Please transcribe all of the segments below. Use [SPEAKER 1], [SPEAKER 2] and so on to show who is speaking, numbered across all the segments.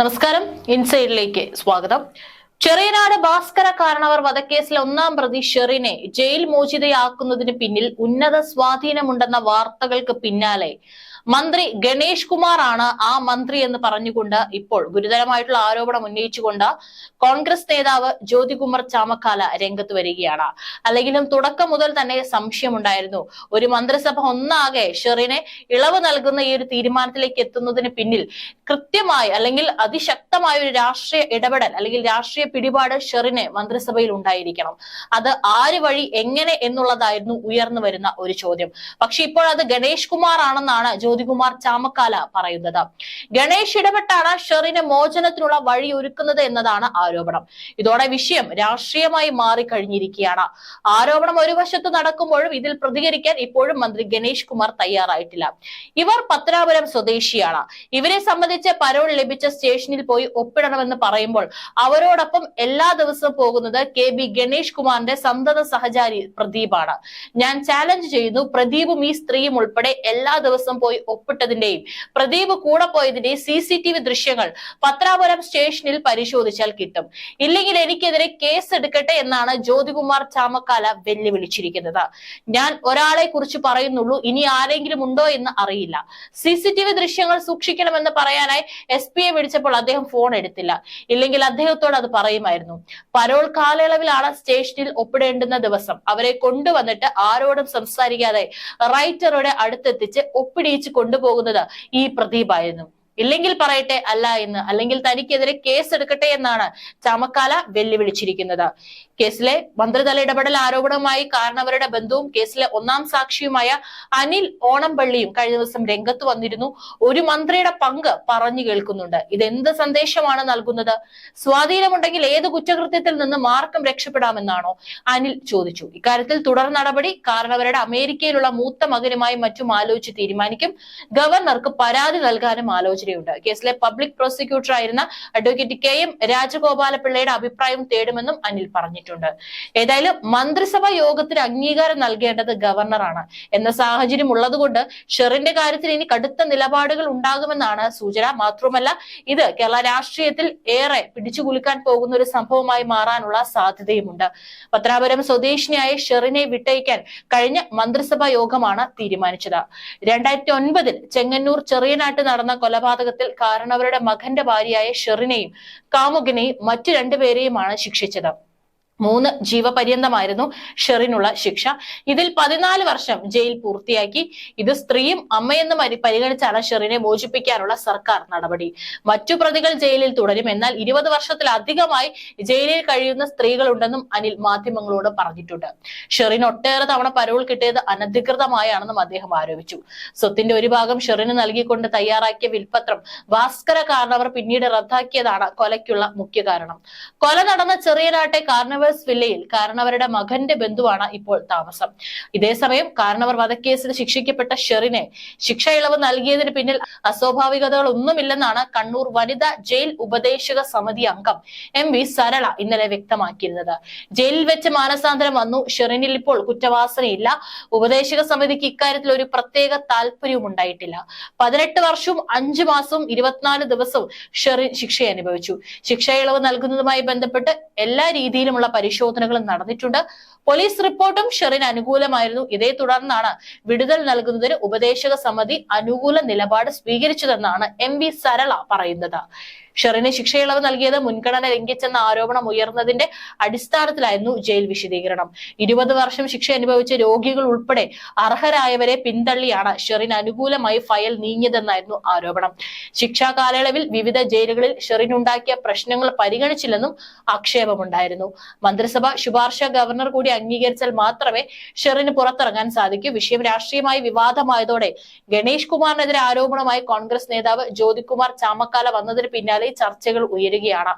[SPEAKER 1] നമസ്കാരം. ഇൻസൈഡിലേക്ക് സ്വാഗതം. ചെറിയനാട് ഭാസ്കര കാരണവർ വധക്കേസിലെ ഒന്നാം പ്രതി ഷെറിനെ ജയിൽ മോചിതയാക്കുന്നതിന് പിന്നിൽ ഉന്നത സ്വാധീനമുണ്ടെന്ന വാർത്തകൾക്ക് പിന്നാലെ മന്ത്രി ഗണേഷ് കുമാർ ആണ് ആ മന്ത്രി എന്ന് പറഞ്ഞുകൊണ്ട് ഇപ്പോൾ ഗുരുതരമായിട്ടുള്ള ആരോപണം ഉന്നയിച്ചുകൊണ്ട് കോൺഗ്രസ് നേതാവ് ജ്യോതികുമാർ ചാമക്കാല രംഗത്ത് വരികയാണ്. അല്ലെങ്കിലും തുടക്കം മുതൽ തന്നെ സംശയമുണ്ടായിരുന്നു. ഒരു മന്ത്രിസഭ ഒന്നാകെ ഷെറിനെ ഇളവ് നൽകുന്ന ഈ ഒരു തീരുമാനത്തിലേക്ക് എത്തുന്നതിന് പിന്നിൽ കൃത്യമായി അല്ലെങ്കിൽ അതിശക്തമായ ഒരു രാഷ്ട്രീയ ഇടപെടൽ അല്ലെങ്കിൽ രാഷ്ട്രീയ പിടിപാട് ഷെറിന് മന്ത്രിസഭയിൽ ഉണ്ടായിരിക്കണം. അത് ആര് വഴി എങ്ങനെ എന്നുള്ളതായിരുന്നു ഉയർന്നു വരുന്ന ഒരു ചോദ്യം. പക്ഷെ ഇപ്പോൾ അത് ഗണേഷ് കുമാർ ആണെന്നാണ് ജ്യോതികുമാർ ചാമക്കാല പറയുന്നത്. ഗണേഷ് ഇടപെട്ടാണ് ഷെറിന് മോചനത്തിനുള്ള വഴി ഒരുക്കുന്നത് എന്നതാണ് ആരോപണം. ഇതോടെ വിഷയം രാഷ്ട്രീയമായി മാറിക്കഴിഞ്ഞിരിക്കുകയാണ്. ആരോപണം ഒരു വശത്ത് നടക്കുമ്പോഴും ഇതിൽ പ്രതികരിക്കാൻ ഇപ്പോഴും മന്ത്രി ഗണേഷ് കുമാർ തയ്യാറായിട്ടില്ല. ഇവർ പത്തനാപുരം സ്വദേശിയാണ്. ഇവരെ സംബന്ധിച്ച് പരോൾ ലഭിച്ച സ്റ്റേഷനിൽ പോയി ഒപ്പിടണമെന്ന് പറയുമ്പോൾ അവരോടൊപ്പം എല്ലാ ദിവസവും പോകുന്നത് കെ ബി ഗണേഷ് കുമാറിന്റെ സന്തത സഹചാരി പ്രദീപാണ്. ഞാൻ ചാലഞ്ച് ചെയ്യുന്നു. പ്രദീപും ഈ സ്ത്രീയും ഉൾപ്പെടെ എല്ലാ ദിവസവും പോയി ഒപ്പിട്ടതിന്റെയും പ്രദീപ് കൂടെ പോയതിന്റെയും സി സി ടി വി ദൃശ്യങ്ങൾ പത്രാപുരം സ്റ്റേഷനിൽ പരിശോധിച്ചാൽ കിട്ടും. ഇല്ലെങ്കിൽ എനിക്കെതിരെ കേസ് എടുക്കട്ടെ എന്നാണ് ജ്യോതികുമാർ ചാമക്കാല വെല്ലുവിളിച്ചിരിക്കുന്നത്. ഞാൻ ഒരാളെ കുറിച്ച് പറയുന്നുള്ളൂ ഇനി ആരെങ്കിലും ഉണ്ടോ എന്ന് അറിയില്ല. സി സി ടി വി ദൃശ്യങ്ങൾ സൂക്ഷിക്കണമെന്ന് പറയാനായി എസ് പിയെ വിളിച്ചപ്പോൾ അദ്ദേഹം ഫോൺ എടുത്തില്ല. ഇല്ലെങ്കിൽ അദ്ദേഹത്തോട് അത് പറയുമായിരുന്നു. പരോൾ കാലയളവിലാണ് സ്റ്റേഷനിൽ ഒപ്പിടേണ്ടുന്ന ദിവസം. അവരെ കൊണ്ടുവന്നിട്ട് ആരോടും സംസാരിക്കാതെ റൈറ്ററുടെ അടുത്തെത്തിച്ച് ഒപ്പിടിയിച്ച് കൊണ്ടുപോകുന്നത് ഈ പ്രദീപായിരുന്നു. ഇല്ലെങ്കിൽ പറയട്ടെ അല്ല എന്ന്. അല്ലെങ്കിൽ തനിക്കെതിരെ കേസ് എടുക്കട്ടെ എന്നാണ് ചമക്കാല വെല്ലുവിളിച്ചിരിക്കുന്നത്. കേസിലെ മന്ത്രിതല ഇടപെടൽ ആരോപണവുമായി കാരണവരുടെ ബന്ധുവും കേസിലെ ഒന്നാം സാക്ഷിയുമായ അനിൽ ഓണംപള്ളിയും കഴിഞ്ഞ ദിവസം രംഗത്ത് വന്നിരുന്നു. ഒരു മന്ത്രിയുടെ പങ്ക് പറഞ്ഞു കേൾക്കുന്നുണ്ട്. ഇതെന്ത് സന്ദേശമാണ് നൽകുന്നത്? സ്വാധീനമുണ്ടെങ്കിൽ ഏത് കുറ്റകൃത്യത്തിൽ നിന്ന് മാർക്കം രക്ഷപ്പെടാമെന്നാണോ അനിൽ ചോദിച്ചു. ഇക്കാര്യത്തിൽ തുടർ നടപടി കാരണവരുടെ അമേരിക്കയിലുള്ള മൂത്ത മകനുമായി മറ്റും ആലോചിച്ച് തീരുമാനിക്കും. ഗവർണർക്ക് പരാതി നൽകാനും ആലോചനയുണ്ട്. കേസിലെ പബ്ലിക് പ്രോസിക്യൂട്ടർ ആയിരുന്ന അഡ്വക്കേറ്റ് കെ എം രാജഗോപാലപിള്ളയുടെ അഭിപ്രായം തേടുമെന്നും അനിൽ പറഞ്ഞിട്ടുണ്ട് ഏതായാലും മന്ത്രിസഭാ യോഗത്തിന് അംഗീകാരം നൽകേണ്ടത് ഗവർണറാണ്. എന്ന സാഹചര്യം ഉള്ളതുകൊണ്ട് ഷെറിന്റെ കാര്യത്തിൽ ഇനി കടുത്ത നിലപാടുകൾ ഉണ്ടാകുമെന്നാണ് സൂചന. മാത്രമല്ല ഇത് കേരള രാഷ്ട്രീയത്തിൽ ഏറെ പിടിച്ചുകുലുക്കാൻ പോകുന്ന ഒരു സംഭവമായി മാറാനുള്ള സാധ്യതയുമുണ്ട്. പത്തനാപുരം സ്വദേശിനിയായ ഷെറിനെ വിട്ടയക്കാൻ കഴിഞ്ഞ മന്ത്രിസഭാ യോഗമാണ് തീരുമാനിച്ചത്. രണ്ടായിരത്തി ഒൻപതിൽ ചെങ്ങന്നൂർ ചെറിയനാട്ട് നടന്ന കൊലപാതകത്തിൽ കാരണവരുടെ മകന്റെ ഭാര്യയായ ഷെറിനെയും കാമുകനെയും മറ്റു രണ്ടുപേരെയുമാണ് ശിക്ഷിച്ചത്. മൂന്ന് ജീവപര്യന്തമായിരുന്നു ഷെറിനുള്ള ശിക്ഷ. ഇതിൽ പതിനാല് വർഷം ജയിൽ പൂർത്തിയാക്കി. ഇത് സ്ത്രീയും അമ്മയെന്ന് പരിഗണിച്ചാണ് ഷെറിനെ മോചിപ്പിക്കാനുള്ള സർക്കാർ നടപടി. മറ്റു പ്രതികൾ ജയിലിൽ തുടരും. എന്നാൽ ഇരുപത് വർഷത്തിലധികമായി ജയിലിൽ കഴിയുന്ന സ്ത്രീകളുണ്ടെന്നും അനിൽ മാധ്യമങ്ങളോട് പറഞ്ഞിട്ടുണ്ട്. ഷെറിന് ഒട്ടേറെ തവണ പരോൾ കിട്ടിയത് അനധികൃതമായാണെന്നും അദ്ദേഹം ആരോപിച്ചു. സ്വത്തിന്റെ ഒരു ഭാഗം ഷെറിന് നൽകിക്കൊണ്ട് തയ്യാറാക്കിയ വിൽപത്രം ഭാസ്കര കാരണവർ പിന്നീട് റദ്ദാക്കിയതാണ് കൊലയ്ക്കുള്ള മുഖ്യ കാരണം. കൊല നടന്ന ചെറിയനാട്ടെ കാർണവേഴ്സ് വില്ലയിൽ കാരണവരുടെ മകന്റെ ബന്ധുവാണ് ഇപ്പോൾ താമസം. ഇതേസമയം കാരണവർ വധക്കേസിൽ ശിക്ഷിക്കപ്പെട്ട ഷെറിനെ ശിക്ഷ ഇളവ് നൽകിയതിന് പിന്നിൽ അസ്വാഭാവികതകളൊന്നുമില്ലെന്നാണ് കണ്ണൂർ വനിതാ ജയിൽ ഉപദേശക സമിതി അംഗം എം വി സരള ഇന്നലെ വ്യക്തമാക്കിയിരുന്നത്. ജയിലിൽ വെച്ച് മാനസാന്തരം വന്നു. ഷെറിനിൽ ഇപ്പോൾ കുറ്റവാസനയില്ല. ഉപദേശക സമിതിക്ക് ഇക്കാര്യത്തിൽ ഒരു പ്രത്യേക താല്പര്യവും ഉണ്ടായിട്ടില്ല. പതിനെട്ട് വർഷവും അഞ്ചു മാസവും ഇരുപത്തിനാല് ദിവസവും ഷെറിൻ ശിക്ഷ അനുഭവിച്ചു ശിക്ഷ ഇളവ് നൽകുന്നതുമായി ബന്ധപ്പെട്ട് എല്ലാ രീതിയിലുമുള്ള പരിശോധനകളും നടന്നിട്ടുണ്ട്. പോലീസ് റിപ്പോർട്ടും ഷെറിന് അനുകൂലമായിരുന്നു. ഇതേ തുടർന്നാണ് വിടുതൽ നൽകുന്നതിന് ഉപദേശക സമിതി അനുകൂല നിലപാട് സ്വീകരിച്ചതെന്നാണ് എം വി സരള പറയുന്നത്. ഷെറിന് ശിക്ഷയിളവ് നൽകിയത് മുൻഗണന ലംഘിച്ചെന്ന ആരോപണം ഉയർന്നതിന്റെ അടിസ്ഥാനത്തിലായിരുന്നു ജയിൽ വിശദീകരണം. ഇരുപത് വർഷം ശിക്ഷ അനുഭവിച്ച രോഗികൾ ഉൾപ്പെടെ അർഹരായവരെ പിന്തള്ളിയാണ് ഷെറിന് അനുകൂലമായി ഫയൽ നീങ്ങിയതെന്നായിരുന്നു ആരോപണം. ശിക്ഷാ കാലയളവിൽ വിവിധ ജയിലുകളിൽ ഷെറിനുണ്ടാക്കിയ പ്രശ്നങ്ങൾ പരിഗണിച്ചില്ലെന്നും ആക്ഷേപമുണ്ടായിരുന്നു. മന്ത്രിസഭ ശുപാർശ ഗവർണർ കൂടി അംഗീകരിച്ചാൽ മാത്രമേ ഷെറിന് പുറത്തിറങ്ങാൻ സാധിക്കൂ. വിഷയം രാഷ്ട്രീയമായി വിവാദമായതോടെ ഗണേഷ് കുമാറിനെതിരെ ആരോപണമായി കോൺഗ്രസ് നേതാവ് ജ്യോതികുമാർ ചാമക്കാല വന്നതിന് പിന്നാലെ ചർച്ചകൾ ഉയരുകയാണ്.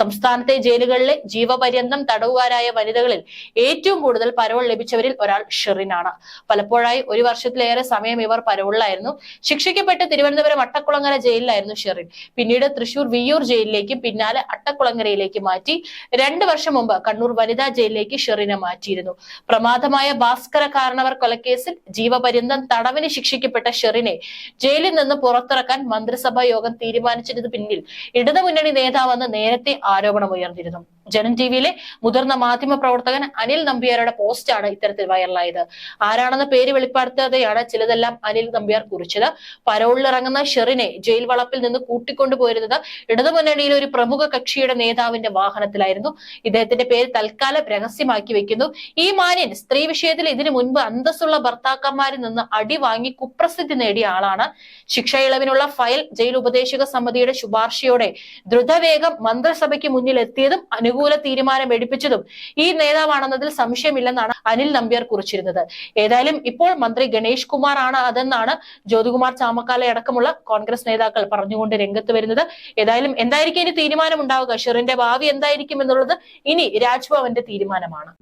[SPEAKER 1] സംസ്ഥാനത്തെ ജയിലുകളിലെ ജീവപര്യന്തം തടവുകാരായ വനിതകളിൽ ഏറ്റവും കൂടുതൽ പരോൾ ലഭിച്ചവരിൽ ഒരാൾ ഷെറിനാണ്. പലപ്പോഴായി ഒരു വർഷത്തിലേറെ സമയം ഇവർ പരോളിലായിരുന്നു. ശിക്ഷിക്കപ്പെട്ട് തിരുവനന്തപുരം അട്ടക്കുളങ്ങര ജയിലിലായിരുന്നു ഷെറിൻ. പിന്നീട് തൃശൂർ വിയ്യൂർ ജയിലിലേക്കും പിന്നാലെ അട്ടക്കുളങ്ങരയിലേക്ക് മാറ്റി രണ്ടു വർഷം മുമ്പ് കണ്ണൂർ വനിതാ ജയിലിലേക്ക് ഷെറിനെ മാറ്റിയിരുന്നു. പ്രമാദമായ ഭാസ്കര കാരണവർ കൊലക്കേസിൽ ജീവപര്യന്തം തടവിന് ശിക്ഷിക്കപ്പെട്ട ഷെറിനെ ജയിലിൽ നിന്ന് പുറത്തിറക്കാൻ മന്ത്രിസഭാ യോഗം തീരുമാനിച്ചതിന് പിന്നിൽ ഇടതുമുന്നണി നേതാവെന്ന് നേരത്തെ ആരോപണമുയർന്നിരുന്നു. ജനം ടിവിയിലെ മുതിർന്ന മാധ്യമ പ്രവർത്തകൻ അനിൽ നമ്പ്യാരുടെ പോസ്റ്റാണ് ഇത്തരത്തിൽ വൈറലായത് ആരാണെന്ന് പേര് വെളിപ്പെടുത്താതെയാണ് ചിലതെല്ലാം അനിൽ നമ്പ്യാർ കുറിച്ചത്. പരോളിലിറങ്ങുന്ന ഷെറിനെ ജയിൽ വളപ്പിൽ നിന്ന് കൂട്ടിക്കൊണ്ടുപോയിരുന്നത് ഇടതുമുന്നണിയിലെ ഒരു പ്രമുഖ കക്ഷിയുടെ നേതാവിന്റെ വാഹനത്തിലായിരുന്നു. ഇദ്ദേഹത്തിന്റെ പേര് തൽക്കാലം രഹസ്യമാക്കി വെക്കുന്നു. ഈ മാന്യൻ സ്ത്രീ വിഷയത്തിൽ ഇതിനു മുൻപ് അന്തസ്സുള്ള ഭർത്താക്കന്മാരിൽ നിന്ന് അടി വാങ്ങി കുപ്രസിദ്ധി നേടിയ ആളാണ്. ശിക്ഷ ഇളവിനുള്ള ഫയൽ ജയിൽ ഉപദേശക സമിതിയുടെ ശുപാർശയോടെ ദ്രുതവേഗം മന്ത്രിസഭയ്ക്ക് മുന്നിൽ എത്തിയതും അനുകൂല തീരുമാനം എടുപ്പിച്ചതും ഈ നേതാവാണെന്നതിൽ സംശയമില്ലെന്നാണ് അനിൽ നമ്പ്യാർ കുറിച്ചിരുന്നത്. ഏതായാലും ഇപ്പോൾ മന്ത്രി ഗണേഷ് കുമാർ ആണ് അതെന്നാണ് ജ്യോതികുമാർ ചാമക്കാല അടക്കമുള്ള കോൺഗ്രസ് നേതാക്കൾ പറഞ്ഞുകൊണ്ട് രംഗത്ത് വരുന്നത്. ഏതായാലും എന്തായിരിക്കും ഇനി തീരുമാനം ഉണ്ടാവുക ഷെറിന്റെ ഭാവി എന്തായിരിക്കും എന്നുള്ളത് ഇനി രാജ്ഭവന്റെ തീരുമാനമാണ്.